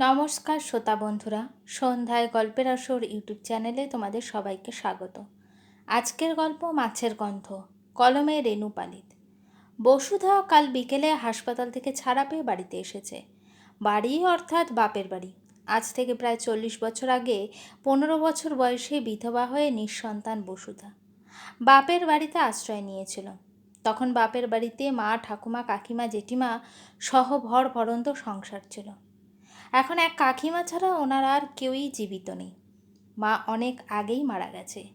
নমস্কার শ্রোতা বন্ধুরা, সন্ধ্যায় গল্পের আসর ইউটিউব চ্যানেলে তোমাদের সবাইকে স্বাগত। আজকের গল্প মাছের গন্ধ, কলমে রেণু পালিত। বসুধা কাল বিকেলে হাসপাতাল থেকে ছাড়া পেয়ে বাড়িতে এসেছে। বাড়ি অর্থাৎ বাপের বাড়ি। আজ থেকে প্রায় চল্লিশ বছর আগে পনেরো বছর বয়সে বিধবা হয়ে নিঃসন্তান বসুধা। বাপের বাড়িতে আশ্রয় নিয়েছিল। তখন বাপের বাড়িতে মা, ঠাকুমা, কাকিমা, জেঠিমা সহ ভর ভরন্ত সংসার ছিল। এখন এক কাকিমা ছাড়া ওনার আর কেউই জীবিত নেই। মা অনেক আগেই মারা গেছে।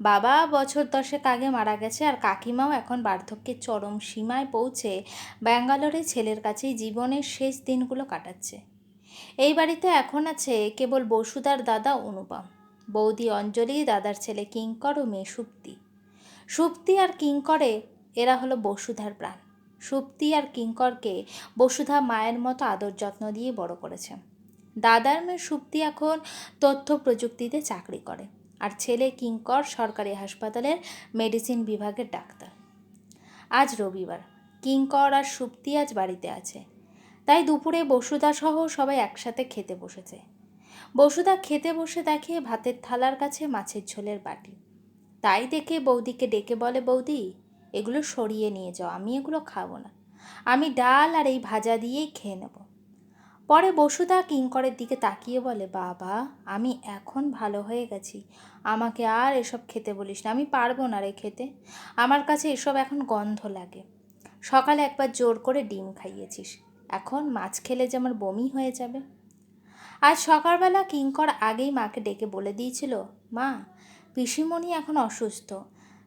বাবা বছর দশেক আগে মারা গেছে আর কাকিমাও এখন বার্ধক্যের চরম সীমায় পৌঁছে ব্যাঙ্গালোরে ছেলের কাছেই জীবনের শেষ দিনগুলো কাটাচ্ছে। এই বাড়িতে এখন আছে কেবল বসুদার দাদা অনুপম। বৌদি অঞ্জলি, দাদার ছেলে কিঙ্কর ও মেয়ে সুপ্তি। সুপ্তি আর কিঙ্করে এরা হলো বসুধার প্রাণ। সুপ্তি আর কিঙ্করকে বসুধা মায়ের মতো আদর যত্ন দিয়ে বড় করেছে। দাদার মেয়ে সুপ্তি এখন তথ্য প্রযুক্তিতে চাকরি করে আর ছেলে কিঙ্কর সরকারি হাসপাতালের মেডিসিন বিভাগের ডাক্তার। আজ রবিবার, কিঙ্কর আর সুপ্তি আজ বাড়িতে আছে। তাই দুপুরে বসুধা সহ সবাই একসাথে খেতে বসেছে। বসুধা খেতে বসে দেখে ভাতের থালার কাছে মাছের ঝোলের বাটি। তাই দেখে বৌদিকে ডেকে বলে, বৌদি এগুলো সরিয়ে নিয়ে যাও, আমি এগুলো খাব না। আমি ডাল আর এই ভাজা দিয়েই খেয়ে নেব। পরে বসুদা কিঙ্করের দিকে তাকিয়ে বলে, বাবা, আমি এখন ভালো হয়ে গেছি। আমাকে আর এসব খেতে বলিস না, আমি পারব না রে খেতে। আমার কাছে এসব এখন গন্ধ লাগে। সকালে একবার জোর করে ডিম খাইয়েছিস। এখন মাছ খেলে যে আমার বমি হয়ে যাবে। আজ সকালবেলা কিঙ্কর আগেই মাকে ডেকে বলে দিয়েছিল, মা, পিসিমণি এখন অসুস্থ।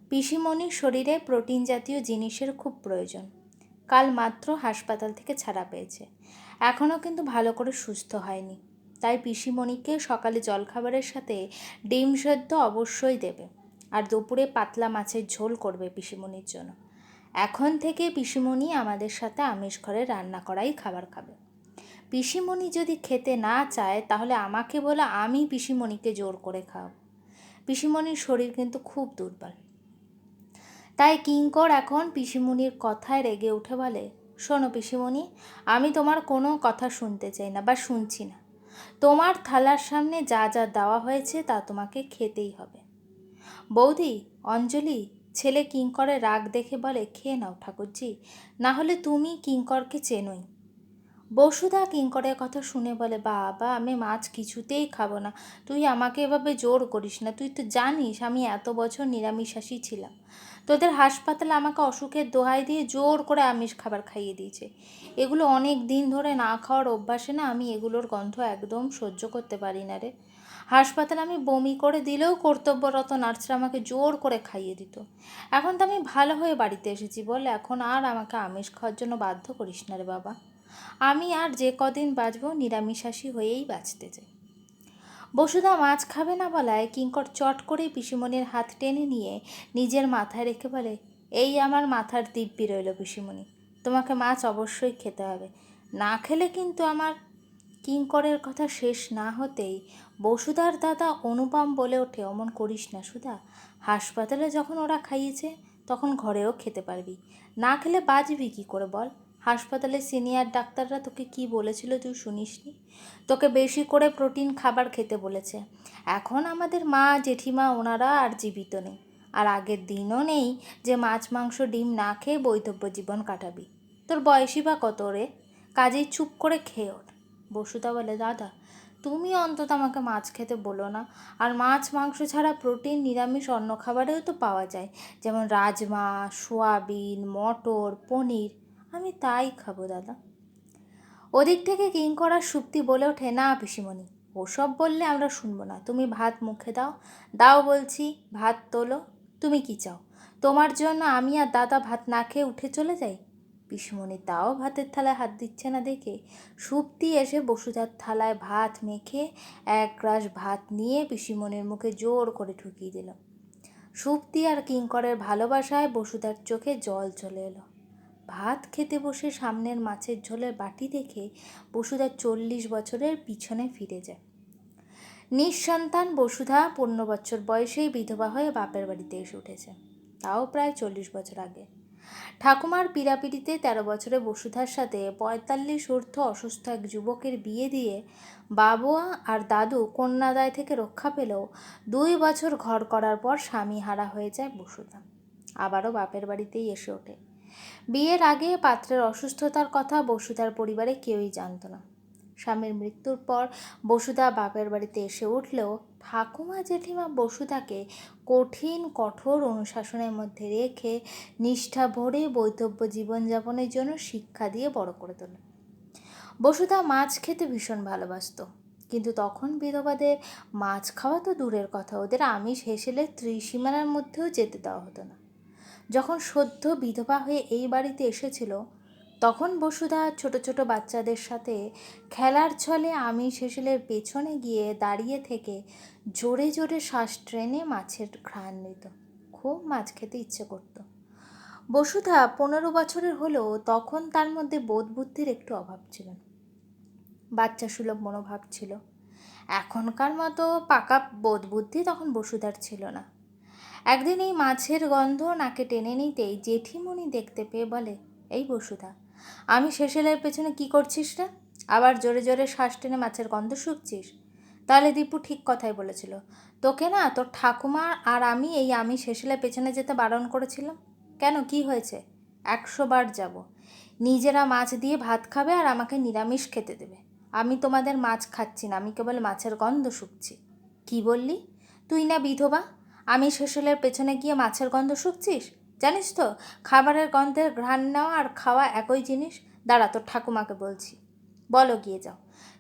পিসিমণির শরীরে প্রোটিন জাতীয় জিনিসের খুব প্রয়োজন। কাল মাত্র হাসপাতাল থেকে ছাড়া পেয়েছে। এখনও কিন্তু ভালো করে সুস্থ হয়নি। তাই পিসিমণিকে সকালে জলখাবারের সাথে ডিম সেদ্ধ অবশ্যই দেবে। আর দুপুরে পাতলা মাছের ঝোল করবে পিসিমণির জন্য। এখন থেকে পিসিমণি আমাদের সাথে আমিষ ঘরে রান্না করাই খাবার খাবে। পিসিমণি যদি খেতে না চায়, তাহলে আমাকে বলে আমি পিসিমণিকে জোর করে খাওয়াবো। পিসিমণির শরীর কিন্তু খুব দুর্বল। তাই কিঙ্কর এখন পিসিমণির কথায় রেগে উঠে বলে, শোনো পিসিমণি, আমি তোমার কোনো কথা শুনতে চাই না বা শুনছি না। তোমার থালার সামনে যা যা দেওয়া হয়েছে তা তোমাকে খেতেই হবে। বৌদি, অঞ্জলি, ছেলে কিঙ্করের রাগ দেখে বলে, খেয়ে নাও ঠাকুরজি, না হলে তুমি কিঙ্করকে চেনোই। বসুধা কিঙ্করের কথা শুনে বলে, বাবা, আমি মাছ কিছুতেই খাব না। তুই আমাকে এভাবে জোর করিস না। তুই তো জানিস, আমি এত বছর নিরামিষাসী ছিলাম। তোদের হাসপাতালে আমাকে অসুখের দোহাই দিয়ে জোর করে আমিষ খাবার খাইয়ে দিয়েছে। এগুলো অনেক দিন ধরে না খাওয়ার অভ্যাসে না আমি এগুলোর গন্ধ একদম সহ্য করতে পারি না রে। হাসপাতালে আমি বমি করে দিলেও কর্তব্যরত নার্সরা আমাকে জোর করে খাইয়ে দিত। এখন তো আমি ভালো হয়ে বাড়িতে এসেছি বল, এখন আর আমাকে আমিষ খাওয়ার জন্য বাধ্য করিস না রে বাবা। আমি আর যে কদিন বাঁচব নিরামিষাসী হয়েই বাঁচতে চাই। বসুধা মাছ খাবে না বলায় কিঙ্কর চট করে পিসিমণির হাত টেনে নিয়ে নিজের মাথায় রেখে বলে, এই আমার মাথার দিব্যি রইল পিসিমণি, তোমাকে মাছ অবশ্যই খেতে হবে। না খেলে কিন্তু আমার কিঙ্করের কথা শেষ না হতেই বসুধার দাদা অনুপম বলে ওঠে, অমন করিস না সুধা। হাসপাতালে যখন ওরা খাইয়েছে, তখন ঘরেও খেতে পারবি। না খেলে বাঁচবি কী করে বল? হাসপাতালে সিনিয়র ডাক্তাররা তোকে কি বলেছিল তুই শুনিসনি? তোকে বেশি করে প্রোটিন খাবার খেতে বলেছে। এখন আমাদের মা, জেঠিমা ওনারা আর জীবিত নেই। আর আগের দিনও নেই যে মাছ, মাংস, ডিম না খেয়ে বৈধব্য জীবন কাটাবি। তোর বয়সই বা কত রে? কাজেই চুপ করে খেয়ে ওঠ। বসুদা বলে, দাদা, তুমি অন্তত আমাকে মাছ খেতে বলো না। আর মাছ, মাংস ছাড়া প্রোটিন, নিরামিষ অন্য খাবারেও তো পাওয়া যায়। যেমন রাজমা, সোয়াবিন, মটর, পনির। আমি তাই খাব, দাদা। ওদিক থেকে কিং করার সুপ্তি বলে ওঠে, না, পিসিমণি, ওসব বললে আমরা শুনব না। তুমি ভাত মুখে দাও। দাও বলছি, ভাত তোলো। তুমি কি চাও? তোমার জন্য আমি আর দাদা ভাত না খেয়ে উঠে চলে যাই? পিসিমণি তাও ভাতের থালায় হাত দিচ্ছে না দেখে। সুপ্তি এসে বসুধার থালায় ভাত মেখে এক গ্রাস ভাত নিয়ে পিসিমণির মুখে জোর করে ঠুকিয়ে দিল। সুপ্তি আর কিঙ্করের ভালোবাসায় বসুধার চোখে জল চলে এলো। ভাত খেতে বসে সামনের মাছের ঝোলের বাটি দেখে বসুধা চল্লিশ বছরের পিছনে ফিরে যায়। নিঃসন্তান বসুধা পনেরো বছর বয়সেই বিধবা হয়ে বাপের বাড়িতে এসে উঠেছে। তাও প্রায় চল্লিশ বছর আগে। ঠাকুমার পীড়াপিড়িতে তেরো বছরে বসুধার সাথে পঁয়তাল্লিশ ঊর্ধ্ব অসুস্থ এক যুবকের বিয়ে দিয়ে বাবুয়া আর দাদু কন্যাদায় থেকে রক্ষা পেলেও দুই বছর ঘর করার পর স্বামী হারা হয়ে যায় বসুধা। আবারও বাপের বাড়িতেই এসে ওঠে। বিয়ের আগে পাত্রের অসুস্থতার কথা বসুধার পরিবারে কেউই জানতো না। স্বামীর মৃত্যুর পর বসুধা বাপের বাড়িতে এসে উঠলেও ঠাকুমা জেঠিমা বসুধাকে কঠিন, কঠোর অনুশাসনের মধ্যে রেখে নিষ্ঠা ভরে বৈধব্য জীবনযাপনের জন্য শিক্ষা দিয়ে বড় করে তোলে বসুধা মাছ খেতে ভীষণ ভালোবাসত, কিন্তু তখন বিধবাদের মাছ খাওয়া তো দূরের কথা, ওদের আমিষ হেসেলে ত্রিসীমানার মধ্যেও যেতে দেওয়া হতো না। যখন সদ্য বিধবা হয়ে এই বাড়িতে এসেছিল, তখন বসুধা ছোট ছোট বাচ্চাদের সাথে খেলার ছলে আমি হেসেলের পেছনে গিয়ে দাঁড়িয়ে থেকে জোরে জোরে শ্বাস ট্রেনে মাছের ঘ্রাণ নিত। খুব মাছ খেতে ইচ্ছে করতো। বসুধা পনেরো বছরের হলেও তখন তার মধ্যে বোধ বুদ্ধির একটু অভাব ছিল। বাচ্চা সুলভ মনোভাব ছিল। এখনকার মতো পাকা বোধ বুদ্ধি তখন বসুধার ছিল না। একদিন এই মাছের গন্ধ নাকে টেনে নিতেই জেঠিমণি দেখতে পেয়ে বলে, এই বসুধা, আমি শেষেলের পেছনে কি করছিস রে? আবার জোরে জোরে শ্বাস টেনে মাছের গন্ধ শুকছিস? তাহলে দীপু ঠিক কথাই বলেছিল, তোকে না, তোর ঠাকুমা আর আমি এই আমি শেষেলের পেছনে যেতে বারণ করেছিলাম। কেন, কি হয়েছে? একশো বার যাব। নিজেরা মাছ দিয়ে ভাত খাবে আর আমাকে নিরামিষ খেতে দেবে। আমি তোমাদের মাছ খাচ্ছি না, আমি কেবল মাছের গন্ধ শুকছি। কি বললি? তুই না বিধবা? আমি শেষলের পেছনে গিয়ে মাছের গন্ধ শুকছিস? জানিস তো, খাবারের গন্ধের ঘ্রাণ নেওয়া আর খাওয়া একই জিনিস? দাঁড়া, তোর ঠাকুমাকে বলছি। বলো, গিয়ে যাও।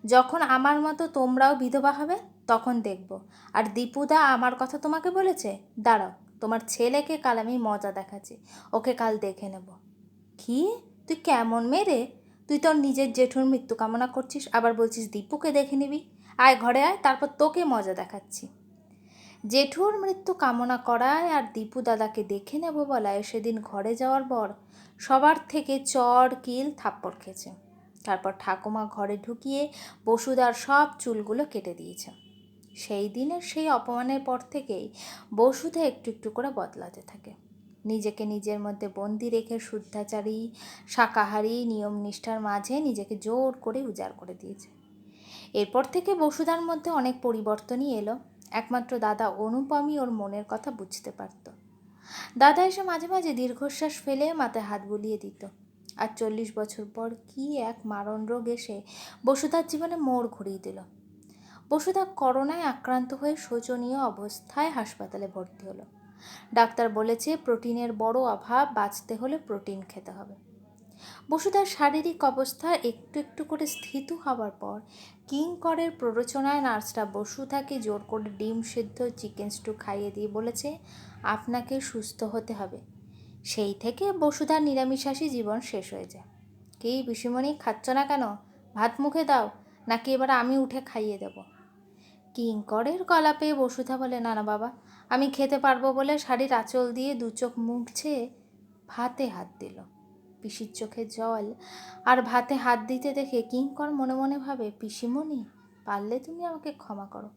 যখন আমার মতো তোমরাও বিধবা হবে, তখন দেখব। আর দীপুদা আমার কথা তোমাকে বলেছে? দাঁড়াও, তোমার ছেলেকে কাল আমি মজা দেখাচ্ছি। ওকে কাল দেখে নেব। কি? তুই কেমন মেরে তুই তোর নিজের জেঠুর মৃত্যু কামনা করছিস, আবার বলছিস দীপুকে দেখে নিবি? আয়, ঘরে আয়, তারপর তোকে মজা দেখাচ্ছি। জেঠুর মৃত্যু কামনা করায় আর দীপু দাদাকে দেখে নেব বলায় সেদিন ঘরে যাওয়ার পর সবার থেকে চর কিল থাপ্পড় খেয়েছে। তারপর ঠাকুমা ঘরে ঢুকিয়ে বসুদার সব চুলগুলো কেটে দিয়েছে। সেই দিনের সেই অপমানের পর থেকেই বসুধা একটু একটু করে বদলাতে থাকে। নিজেকে নিজের মধ্যে বন্দি রেখে শুদ্ধাচারী, শাকাহারী নিয়ম নিষ্ঠার মাঝে নিজেকে জোর করে উজাড় করে দিয়েছে। এরপর থেকে বসুধার মধ্যে অনেক পরিবর্তনই এলো। একমাত্র দাদা অনুপমই ওর মনের কথা বুঝতে পারত। দাদা এসে মাঝে মাঝে দীর্ঘশ্বাস ফেলে মাথায় হাত বুলিয়ে দিত। আর চল্লিশ বছর পর কি এক মারণ রোগ এসে বসুধার জীবনে মোড় ঘুরিয়ে দিল। বসুধা করোনায় আক্রান্ত হয়ে শোচনীয় অবস্থায় হাসপাতালে ভর্তি হলো। ডাক্তার বলেছে, প্রোটিনের বড় অভাব বাঁচতে হলে প্রোটিন খেতে হবে। বসুধার শারীরিক অবস্থা একটু একটু করে স্থিত হওয়ার পর কিংকরের প্ররোচনায় নার্সরা বসুধাকে জোর করে ডিম সেদ্ধ চিকেন স্টু খাইয়ে দিয়ে বলেছে, আপনাকে সুস্থ হতে হবে। সেই থেকে বসুধার নিরামিষাসী জীবন শেষ হয়ে যায়। কি পিসিমণি, খাচ্ছ না কেন? ভাত মুখে দাও, নাকি এবার আমি উঠে খাইয়ে দেব? কিঙ্করের গলা পেয়ে বসুধা বলে, না না বাবা, আমি খেতে পারব বলে শাড়ির আঁচল দিয়ে দু চোখ মুখছে ভাতে হাত দিল। পিসির চোখে জল আর ভাতে হাত দিতে দেখে কিঙ্কর মনে মনে ভাবে, পিসিমণি, পারলে তুমি আমাকে ক্ষমা করো।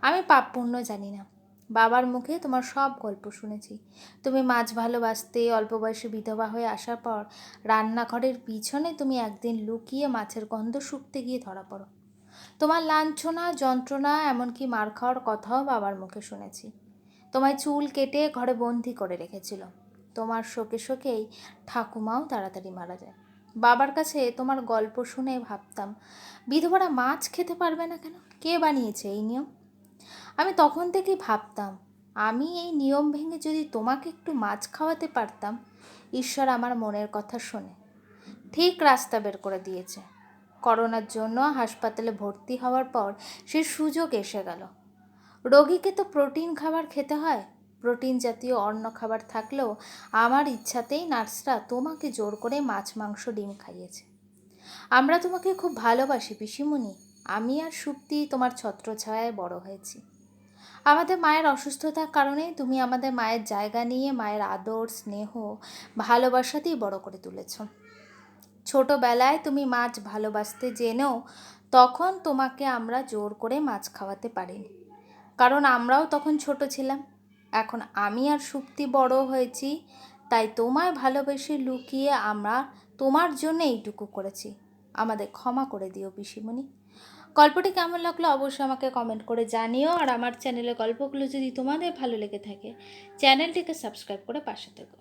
আমি পাপ পুণ্য জানি না। বাবার মুখে তোমার সব গল্প শুনেছি। তুমি মাছ ভালোবাসতে, অল্প বয়সে বিধবা হয়ে আসার পর রান্নাঘরের পিছনে তুমি একদিন লুকিয়ে মাছের গন্ধ শুকতে গিয়ে ধরা পড়ো। তোমার লাঞ্ছনা, যন্ত্রণা, এমনকি মার খাওয়ার কথাও বাবার মুখে শুনেছি। তোমায় চুল কেটে ঘরে বন্দি করে রেখেছিল। তোমার শোকে শোকেই ঠাকুমাও তাড়াতাড়ি মারা যায়। বাবার কাছে তোমার গল্প শুনে ভাবতাম, বিধবারা মাছ খেতে পারবে না কেন? কে বানিয়েছে এই নিয়ম? আমি তখন থেকেই ভাবতাম, আমি এই নিয়ম ভেঙে যদি তোমাকে একটু মাছ খাওয়াতে পারতাম, ঈশ্বর আমার মনের কথা শোনে। ঠিক রাস্তা বের করে দিয়েছে। করোনার জন্য হাসপাতালে ভর্তি হওয়ার পর সে সুযোগ এসে গেল। রোগীকে তো প্রোটিন খাবার খেতে হয় প্রোটিন জাতীয় অন্য খাবার থাকলেও আমার ইচ্ছাতেই নার্সরা তোমাকে জোর করে মাছ, মাংস, ডিম খাইয়েছে। আমরা তোমাকে খুব ভালোবাসি, পিসিমণি। আমি আর সুপ্তি তোমার ছত্রছায়ায় বড় হয়েছি। আমাদের মায়ের অসুস্থতার কারণে তুমি আমাদের মায়ের জায়গা নিয়ে, মায়ের আদর, স্নেহ ভালোবাসাতেই বড় করে তুলেছ। ছোটোবেলায় তুমি মাছ ভালোবাসতে জেনেও তখন তোমাকে আমরা জোর করে মাছ খাওয়াতে পারিনি। কারণ আমরাও তখন ছোট ছিলাম। এখন আমি আর সুপ্তি বড় হয়েছি, তাই তোমায় ভালোবেসে লুকিয়ে আমরা তোমার জন্য এইটুকু করেছি। আমাদের ক্ষমা করে দিও পিসিমণি। গল্পটি কেমন লাগল অবশ্যই আমাকে কমেন্ট করে জানিও, আর আমার চ্যানেলের গল্পগুলো যদি তোমাদের ভালো লেগে থাকে চ্যানেলটিকে সাবস্ক্রাইব করে পাশে থেকো।